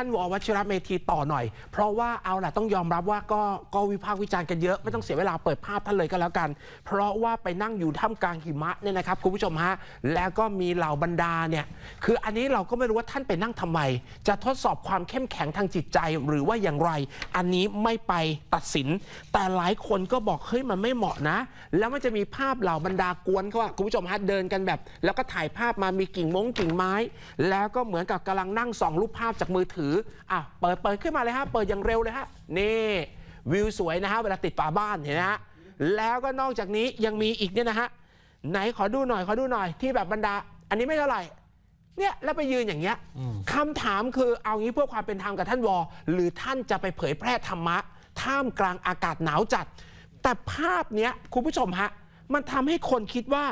ท่านววัชิระเมธีต่อหน่อย เพราะว่าเอาแหละต้องยอมรับว่าก็ก็วิพากษ์วิจารณ์กันเยอะ ไม่ต้องเสียเวลาเปิดภาพท่านเลยก็แล้วกัน เพราะว่าไปนั่งอยู่ท่ามกลางหิมะเนี่ยนะครับคุณผู้ชมฮะแล้วก็มีเหล่าบรรดาเนี่ยคืออันนี้เราก็ไม่รู้ว่าท่านไปนั่งทำไม จะทดสอบความเข้มแข็งทางจิตใจหรือว่าอย่างไร อันนี้ไม่ไปตัดสิน แต่หลายคนก็บอกเฮ้ยมันไม่เหมาะนะ แล้วมันจะมีภาพเหล่าบรรดากวนเขาอะคุณผู้ชมฮะเดินกันแบบ แล้วก็ถ่ายภาพมามีกิ่งมงกิ่งไม้ แล้วก็เหมือนกับกำลังนั่งส่องรูปภาพจากมือถืออะเปิดเปิดขึ้นมาเลยฮะ เปิดอย่างเร็วเลยฮะ นี่วิวสวยนะฮะ เวลาติดฝาบ้านเห็นไหมฮะ แล้วก็นอกจากนี้ยังมีอีกเนี่ยนะฮะ ไหนขอดูหน่อยขอดูหน่อยที่แบบบรรดา อันนี้ไม่เท่าไหร่เนี่ยแล้วไปยืนอย่างเงี้ยคำถามคือเอางี้เพื่อความเป็นธรรมกับท่านวอหรือท่านจะไปเผยแพร่ธรรมะ ท่ามกลางอากาศหนาวจัด แต่ภาพเนี้ยคุณผู้ชมฮะมันทำให้คนคิดว่า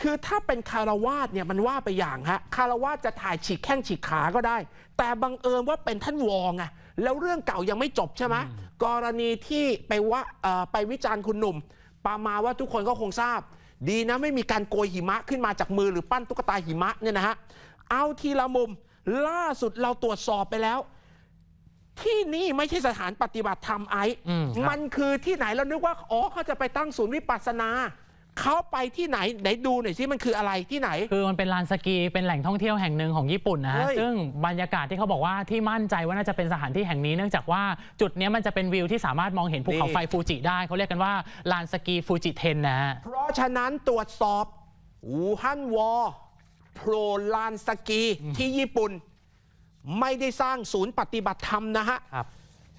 คือถ้าเป็นคารวาสเนี่ยมันว่าไปอย่างฮะคารวาสจะถ่ายฉีกแข้งฉีกขาก็ได้ แต่บังเอิญว่าเป็นท่านวองอะแล้วเรื่องเก่ายังไม่จบใช่ไหมกรณีที่ไปว่าเอ่อไปวิจารณ์คุณหนุ่มปามาว่าทุกคนก็คงทราบ ดีนะไม่มีการโกยหิมะขึ้นมาจากมือหรือปั้นตุ๊กตาหิมะเนี่ยนะฮะเอาทีละมุมล่าสุดเราตรวจสอบไปแล้ว ที่นี่ไม่ใช่สถานปฏิบัติธรรมไอซ์อืมครับมันคือที่ไหนเรานึกว่าอ๋อเขาจะไปตั้งศูนย์วิปัสสนา เขาไปที่ไหนไหนดูหน่อยสิมันคืออะไรที่ไหน คือมันเป็นลานสกีเป็นแหล่งท่องเที่ยวแห่งหนึ่งของญี่ปุ่นนะฮะเฮ้ยซึ่งบรรยากาศที่เขาบอกว่าที่มั่นใจว่าน่าจะเป็นสถานที่แห่งนี้เนื่องจากว่าจุดเนี้ยมันจะเป็นวิวที่สามารถมองเห็นภูเขาไฟฟูจิได้เขาเรียกกันว่าลานสกีฟูจิเทนนะฮะ เพราะฉะนั้นตรวจสอบอูฮั่นวอโปรลานสกีที่ญี่ปุ่น ไม่ได้สร้างศูนย์ปฏิบัติธรรมนะฮะ ครับ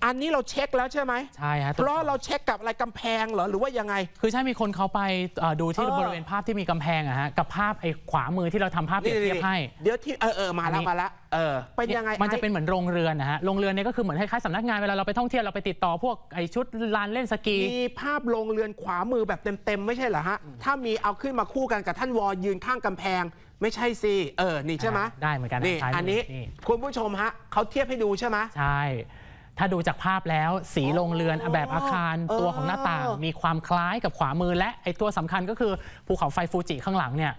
อันนี้เราเช็คแล้วใช่ไหมใช่ฮะเพราะเราเช็คกับอะไรกำแพงเหรอหรือว่ายังไง คือใช่มีคนเขาไปเอ่อดูที่เออ บริเวณภาพที่มีกำแพงอะฮะกับภาพไอ้ขวามือที่เราทำภาพเปรียบเทียบให้ เดี๋ยวที่เออเออมาแล้วอันนี้มาแล้วเออ เป็นยังไงมันจะไอ้เป็นเหมือนโรงเรือนนะฮะโรงเรือนเนี่ยก็คือเหมือนคล้ายๆสำนักงานเวลาเราไปท่องเที่ยวเราไปติดต่อพวกไอ้ชุดลานเล่นสกี มีภาพโรงเรือนขวามือแบบเต็มๆไม่ใช่เหรอฮะ ถ้ามีเอาขึ้นมาคู่กันกับท่านวอยืนข้างกำแพง ไม่ใช่สิเออนี่ใช่ไหมได้เหมือนกันนะนี่ซ้ายมืออันนี้นี่ คุณผู้ชมฮะเขาเทียบให้ดูใช่ไหม ใช่ ถ้าดูจากภาพแล้วสีโรงเรือนแบบอาคารเออตัวของหน้าต่าง มีความคล้ายกับขวามือ และไอ้ตัวสำคัญก็คือภูเขาไฟฟูจิข้างหลังเนี่ย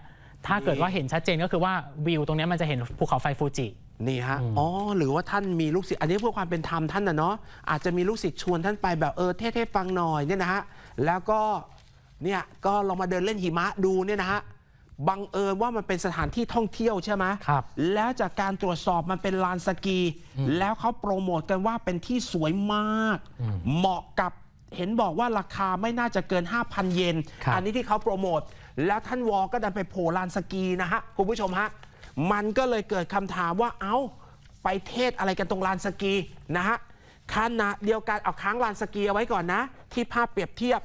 ถ้าเกิดว่าเห็นชัดเจนก็คือว่าวิวตรงเนี้ยมันจะเห็นภูเขาไฟฟูจินี่ฮะ อ๋อ หรือว่าท่านมีลูกศิษย์ อันนี้เพื่อความเป็นธรรมท่านนะเนาะ อาจจะมีลูกศิษย์ชวนท่านไปแบบเออเท่ๆฟังหน่อยเนี่ยนะฮะ แล้วก็เนี่ยก็ลองมาเดินเล่นหิมะดูเนี่ยนะฮะ บังเอิญว่ามันเป็นสถานที่ท่องเที่ยวใช่ไหมครับแล้วจากการตรวจสอบมันเป็นลานสกี แล้วเขาโปรโมทกันว่าเป็นที่สวยมาก เหมาะกับเห็นบอกว่าราคาไม่น่าจะเกิน 5,000 เยนครับอันี้ที่เขาโปรโมท แล้วท่านวอก็ดันไปโผล่ลานสกีนะฮะ คุณผู้ชมฮะ มันก็เลยเกิดคำถามว่าเอ้า ไปเทศอะไรกันตรงลานสกีนะฮะขณะเดียวกันเอาค้างลานสกีเอาไว้ก่อนนะ ที่ภาพเปรียบเทียบ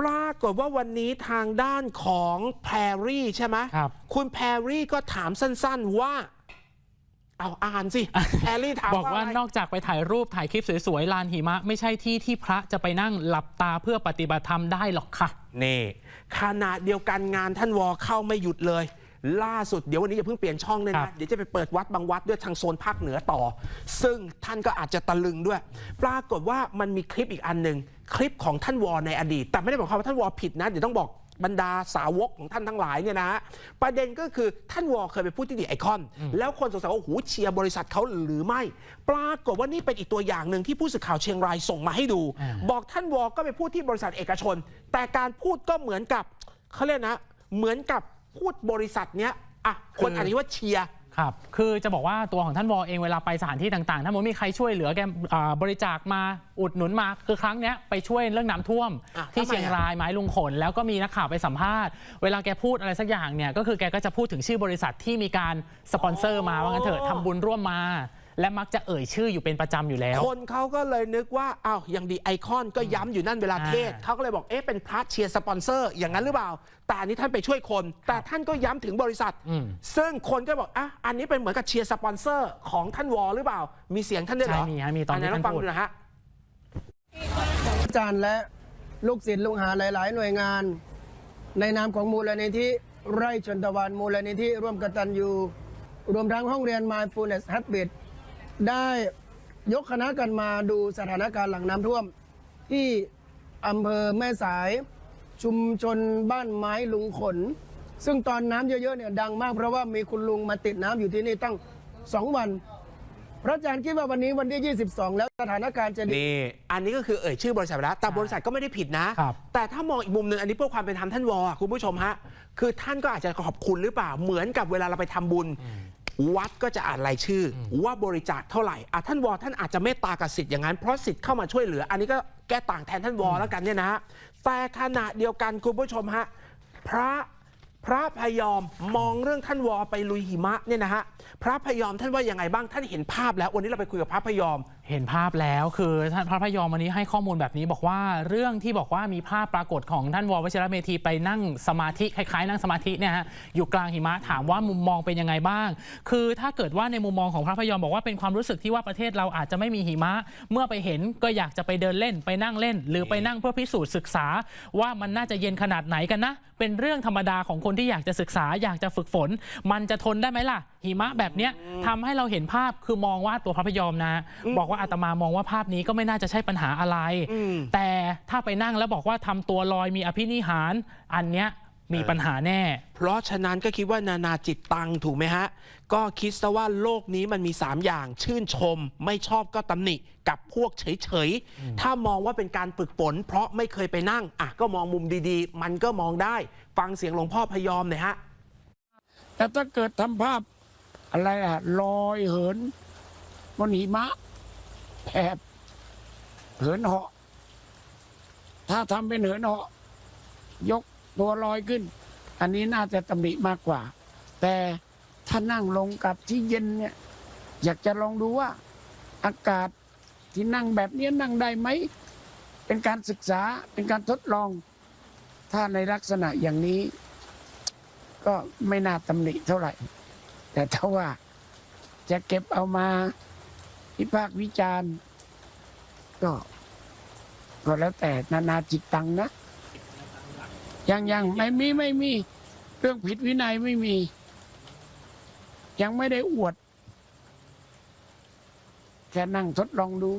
ปรากฏว่าวันนี้ทางด้านของแพรรี่ใช่ไหมครับ คุณแพรรี่ก็ถามสั้นๆว่า เอาอ่านสิแพรรี่ถามบอกว่าะไร นอกจากไปถ่ายรูปถ่ายคลิปสวยๆลานหิมะ ไม่ใช่ที่ที่พระจะไปนั่งหลับตาเพื่อปฏิบัติธรรมได้หรอกค่ะ นี่ขณะเดียวกันงานท่านวอเข้าไม่หยุดเลย ล่าสุดเดี๋ยววันนี้จะเพิ่งเปลี่ยนช่องเลยครันะบเดี๋ยวจะไปเปิดวัดบางวัดด้วยทางโซนภาคเหนือต่อ ซึ่งท่านก็อาจจะตะลึงด้วย ปรากฏว่ามันมีคลิปอีกอันหนึ่งคลิปของท่านวอในอดีต แต่ไม่ได้บอกความว่าท่านวอผิดนะ เดี๋ยวต้องบอกบรรดาสาวกของท่านทั้งหลายเนี่ยนะฮะประเด็นก็คือท่านวอเคยไปพูดที่ดีไอคอน แล้วคนสงสัยว่าโอ้โหเชียร์บริษัทเขาหรือไม่ ปรากฏว่านี่เป็นอีกตัวอย่างหนึ่งที่ผู้สื่อข่าวเชียงรายส่งมาให้ดูอ่าบอกท่านวอก็ไปพูดที่บริษัทเอกชน แต่การพูดก็เหมือนกับเขาเรียกนะเหมือนกับ พูดบริษัทเนี้ยอะคนอาจจะว่าเชียร์ครับ คือจะบอกว่าตัวของท่านวอเองเวลาไปสถานที่ต่างๆ ถ้ามันมีใครช่วยเหลือแกอ่าบริจาคมาอุดหนุนมา คือครั้งเนี้ยไปช่วยเรื่องน้ำท่วมอะที่ทำไมเชียงอะรายไม้ลุงขน แล้วก็มีนักข่าวไปสัมภาษณ์ เวลาแกพูดอะไรสักอย่างเนี่ย ก็คือแกก็จะพูดถึงชื่อบริษัทที่มีการสปอนเซอร์มาว่างั้นเถอะทำบุญร่วมมา และมักจะเอ่ยชื่ออยู่เป็นประจำอยู่แล้ว คนเขาก็เลยนึกว่าอ้าวอย่างดีไอคอนก็ย้ำอยู่นั่นเวลาเทศ อ่าเขาก็เลยบอกเอ๊ะเป็นพระเชียร์สปอนเซอร์ อย่างนั้นหรือเปล่า แต่อันนี้ท่านไปช่วยคน แต่ท่านก็ย้ำถึงบริษัท อืม ซึ่งคนก็บอกอะอันนี้เป็นเหมือนกับเชียร์สปอนเซอร์ของท่านวอหรือเปล่า มีเสียงท่านด้วยเหรอใช่มีฮะมีตอนที่ไหลองฟังท่านพูดดูนะฮะ อาจารย์และลูกศิษย์ลูกหาหลาย ๆ หน่วยงาน ในนามของมูลนิธิไร่ชนตะวันมูลนิธิร่วมกตัญญูรวมทั้งห้องเรียน Mindfulness Habit ได้ยกคณะกันมาดูสถานการณ์หลังน้ำท่วม ที่อำเภอแม่สาย ชุมชนบ้านไม้ลุงขน ซึ่งตอนน้ำเยอะๆเนี่ยดังมากเพราะว่ามีคุณลุงมาติดน้ำอยู่ที่นี่ตั้งสองวัน พระอาจารย์คิดว่าวันนี้วันที่ 22 แล้วสถานการณ์จะดี นี่ อันนี้ก็คือเอ่ยชื่อบริษัทไปแล้วแต่บริษัทก็ไม่ได้ผิดนะ ครับ แต่ถ้ามองอีกมุมหนึ่งอันนี้เพื่อความเป็นธรรมท่านวอคุณผู้ชมฮะ คือท่านก็อาจจะขอบคุณหรือเปล่า เหมือนกับเวลาเราไปทำบุญ วัดก็จะอ่านรายชื่ออว่าบริจาคเท่าไหร่อะท่านวอท่านอาจจะเมตตากับสิทธิ์อย่างนั้นเพราะสิทธิ์เข้ามาช่วยเหลือ อันนี้ก็แก้ต่างแทนท่านวอแล้วกันเนี่ยนะฮะแต่ขณะเดียวกันคุณผู้ชมฮะพระพระพยอมมองเรื่องท่านวอไปลุยหิมะเนี่ยนะฮะพระพยอมท่านว่ายังไงบ้างท่านเห็นภาพแล้ววันนี้เราไปคุยกับพระพยอม เห็นภาพแล้วคือท่านพระพยอมวันนี้ให้ข้อมูลแบบนี้บอกว่าเรื่องที่บอกว่ามีภาพปรากฏของท่านววชิระเมธีไปนั่งสมาธิคล้ายๆ นั่งสมาธิเนี่ยฮะอยู่กลางหิมะถามว่ามุมมองเป็นยังไงบ้าง คือถ้าเกิดว่าในมุมมองของพระพยอมบอกว่าเป็นความรู้สึกที่ว่าประเทศเราอาจจะไม่มีหิมะ เมื่อไปเห็นก็อยากจะไปเดินเล่นไปนั่งเล่น หรือไปนั่งเพื่อพิสูจน์ศึกษา ว่ามันน่าจะเย็นขนาดไหนกันนะเป็นเรื่องธรรมดาของคนที่อยากจะศึกษาอยากจะฝึกฝน มันจะทนได้ไหมล่ะ หิมะแบบเนี้ยทำให้เราเห็นภาพคือมองว่าตัวพระพยอมนะ บอกว่าอาตมามองว่าภาพนี้ก็ไม่น่าจะใช่ปัญหาอะไรอืมแต่ถ้าไปนั่งแล้วบอกว่าทำตัวลอยมีอภินิหาร อันเนี้ยมีปัญหาแน่ เพราะฉะนั้นก็คิดว่านานาจิตตังถูกไหมฮะ ก็คิดซะว่าโลกนี้มันมี 3 อย่าง ชื่นชม ไม่ชอบก็ตำหนิกับพวกเฉยๆ ถ้ามองว่าเป็นการฝึกฝนเพราะไม่เคยไปนั่ง อะ ก็มองมุมดีๆ มันก็มองได้ ฟังเสียงหลวงพ่อพยอมหน่อยฮะ แต่ถ้าเกิดทำภาพ อะไรอะลอยเหินบนหิมะแผบเหินเหาะ ถ้าทำเป็นเหินเหาะ ยกตัวลอยขึ้น อันนี้น่าจะตำหนิมากกว่า แต่ถ้านั่งลงกับที่เย็นเนี่ย อยากจะลองดูว่า อากาศที่นั่งแบบนี้นั่งได้ไหม เป็นการศึกษาเป็นการทดลอง ถ้าในลักษณะอย่างนี้ ก็ไม่น่าตำหนิเท่าไหร่ แต่ถ้าว่าจะเก็บเอามาวิพากษ์วิจารณ์ก็ก็แล้วแต่นานาจิตตังนะยังยังไม่มีไม่มี เรื่องผิดวินัยไม่มี ยังไม่ได้อวด แค่นั่งทดลองดู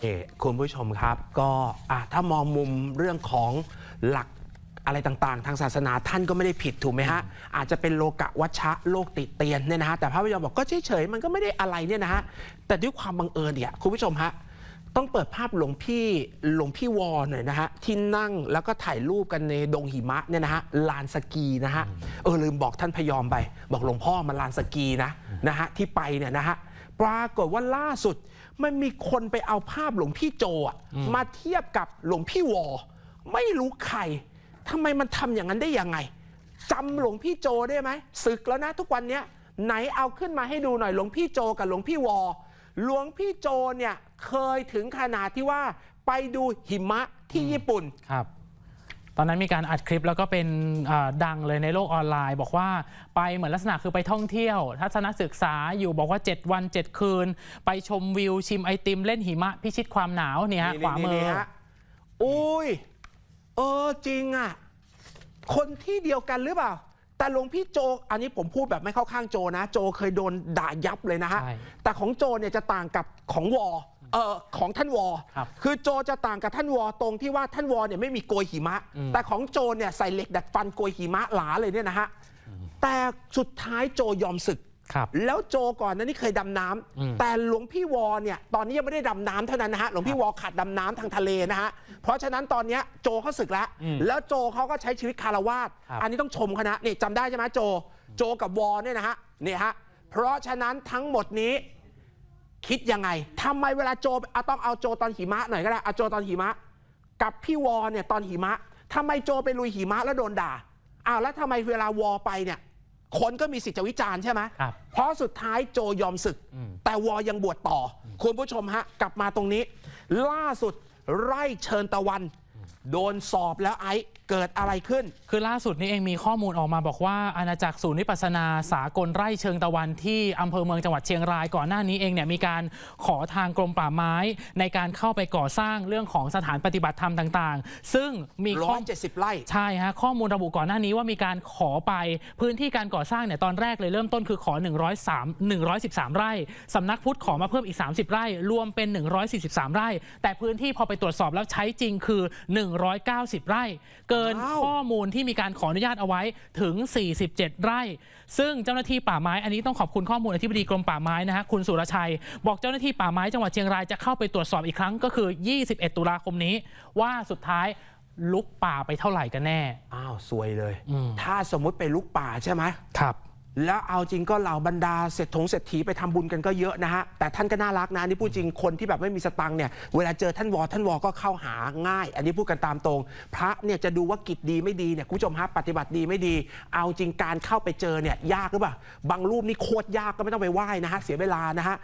เอคุณผู้ชมครับ ก็อะถ้ามองมุมเรื่องของหลัก อะไรต่างๆ ทางศาสนาท่านก็ไม่ได้ผิดถูกไหมฮะ อาจจะเป็นโลกะวัชชะโลกติเตียนเนี่ยนะฮะแต่พระพยอมบอกก็เฉยๆมันก็ไม่ได้อะไรเนี่ยนะฮะแต่ด้วยความบังเอิญเนี่ยคุณผู้ชมฮะต้องเปิดภาพหลวงพี่หลวงพี่วอหน่อยนะฮะที่นั่งแล้วก็ถ่ายรูปกันในดงหิมะเนี่ยนะฮะลานสกีนะฮะเออลืมบอกท่านพยอมไป บอกหลวงพ่อมันลานสกีนะนะฮะที่ไปเนี่ยนะฮะปรากฏว่าล่าสุดมันมีคนไปเอาภาพหลวงพี่โจอะมาเทียบกับหลวงพี่วอ ไม่รู้ใคร ทำไมมันทำอย่างนั้นได้ยังไงจำหลวงพี่โจได้ไหมศึกแล้วนะทุกวันเนี้ยไหนเอาขึ้นมาให้ดูหน่อยหลวงพี่โจกับหลวงพี่วอหลวงพี่โจเนี่ยเคยถึงขนาดที่ว่าไปดูหิมะที่ญี่ปุ่นครับตอนนั้นมีการอัดคลิปแล้วก็เป็นอ่าดังเลยในโลกออนไลน์ บอกว่าไปเหมือนลักษณะคือไปท่องเที่ยว ทัศนศึกษาอยู่บอกว่า 7 วัน 7 คืน ไปชมวิวชิมไอติมเล่นหิมะพิชิตความหนาวเนี่ยฮะนี่ขวามือนี่ฮะอุ้ย เออจริงอะ คนที่เดียวกันหรือเปล่า แต่หลวงพี่โจ อันนี้ผมพูดแบบไม่เข้าข้างโจนะ โจเคยโดนด่ายับเลยนะฮะ ใช่ แต่ของโจเนี่ยจะต่างกับของวอเออของท่านวอครับคือโจจะต่างกับท่านวอตรงที่ว่าท่านวอเนี่ยไม่มีโกยหิมะ อืม แต่ของโจเนี่ยใส่เหล็กดัดฟันโกยหิมะหลาเลยเนี่ยนะฮะ แต่สุดท้ายโจยอมศึก ครับแล้วโจก่อนนั้นนี่เคยดำน้ำอืม แต่หลวงพี่วอเนี่ยตอนนี้ยังไม่ได้ดำน้ำเท่านั้นนะฮะหลวงพี่วอขาดดำน้ำทางทะเลนะฮะเพราะฉะนั้นตอนเนี้ยโจเขาศึกแล้ว อืมแล้วโจเขาก็ใช้ชีวิตคารวาสครับ อันนี้ต้องชมเขานะนี่จำได้ใช่ไหมโจ โจกับวอเนี่ยนะฮะนี่ฮะเพราะฉะนั้นทั้งหมดนี้ คิดยังไงทำไมเวลาโจเอาต้องเอาโจตอนหิมะหน่อยก็ได้เอาโจตอนหิมะ กับพี่วอเนี่ยตอนหิมะทำไมโจไปลุยหิมะแล้วโดนด่าอ้าวแล้วทำไมเวลาวอไปเนี่ย คนก็มีสิทธิ์จะวิจารณ์ใช่ไหม ครับเพราะสุดท้ายโจยอมศึก อืม แต่วอยังบวชต่ออคุณผู้ชมฮะ กลับมาตรงนี้ ล่าสุดไร่เชิญตะวัน โดนสอบแล้วไอ้ เกิดอะไรขึ้น คือล่าสุดนี้เองมีข้อมูลออกมาบอกว่าอาณาจักรศูนย์วิปัสสนาสากลไร่เชิงตะวันที่อำเภอเมืองจังหวัดเชียงรายก่อนหน้านี้เองเนี่ยมีการขอทางกรมป่าไม้ ในการเข้าไปก่อสร้างเรื่องของสถานปฏิบัติธรรมต่างๆ ซึ่งมีข้อ170ไร่ใช่ฮะข้อมูลระบุก่อนหน้านี้ว่ามีการขอไปพื้นที่การก่อสร้างเนี่ยตอนแรกเลยเริ่มต้นคือขอ 103 113 ไร่สำนักพุทธขอมาเพิ่มอีก 30 ไร่ รวมเป็น 143 ไร่ แต่พื้นที่พอไปตรวจสอบแล้วใช้จริงคือ 190 ไร่เกิดเกินอ้าวข้อมูลที่มีการขออนุญาตเอาไว้ถึง 47 ไร่ ซึ่งเจ้าหน้าที่ป่าไม้อันนี้ต้องขอบคุณข้อมูลอธิบดีกรมป่าไม้นะฮะคุณสุรชัย บอกเจ้าหน้าที่ป่าไม้จังหวัดเชียงรายจะเข้าไปตรวจสอบอีกครั้งก็คือ 21 ตุลาคมนี้ ว่าสุดท้ายลุกป่าไปเท่าไหร่กันแน่ อ้าวซวยเลยอืมถ้าสมมุติไปลุกป่าใช่ไหมครับ แล้วเอาจริงก็เหล่าบรรดาเศรษฐงเศรษฐีไปทำบุญกันก็เยอะนะฮะ แต่ท่านก็น่ารักนะนนี่พูดจริงคนที่แบบไม่มีสตังค์เนี่ยเวลาเจอท่านวอท่านวอก็เข้าหาง่าย อันนี้พูดกันตามตรง พระเนี่ยจะดูว่ากิจดีไม่ดีเนี่ยคุณผู้ชมฮะปฏิบัติดีไม่ดี เอาจริงการเข้าไปเจอเนี่ยยากหรือเปล่าบางรูปนี่โคตรยากก็ไม่ต้องไปไหว้นะฮะเสียเวลานะฮะ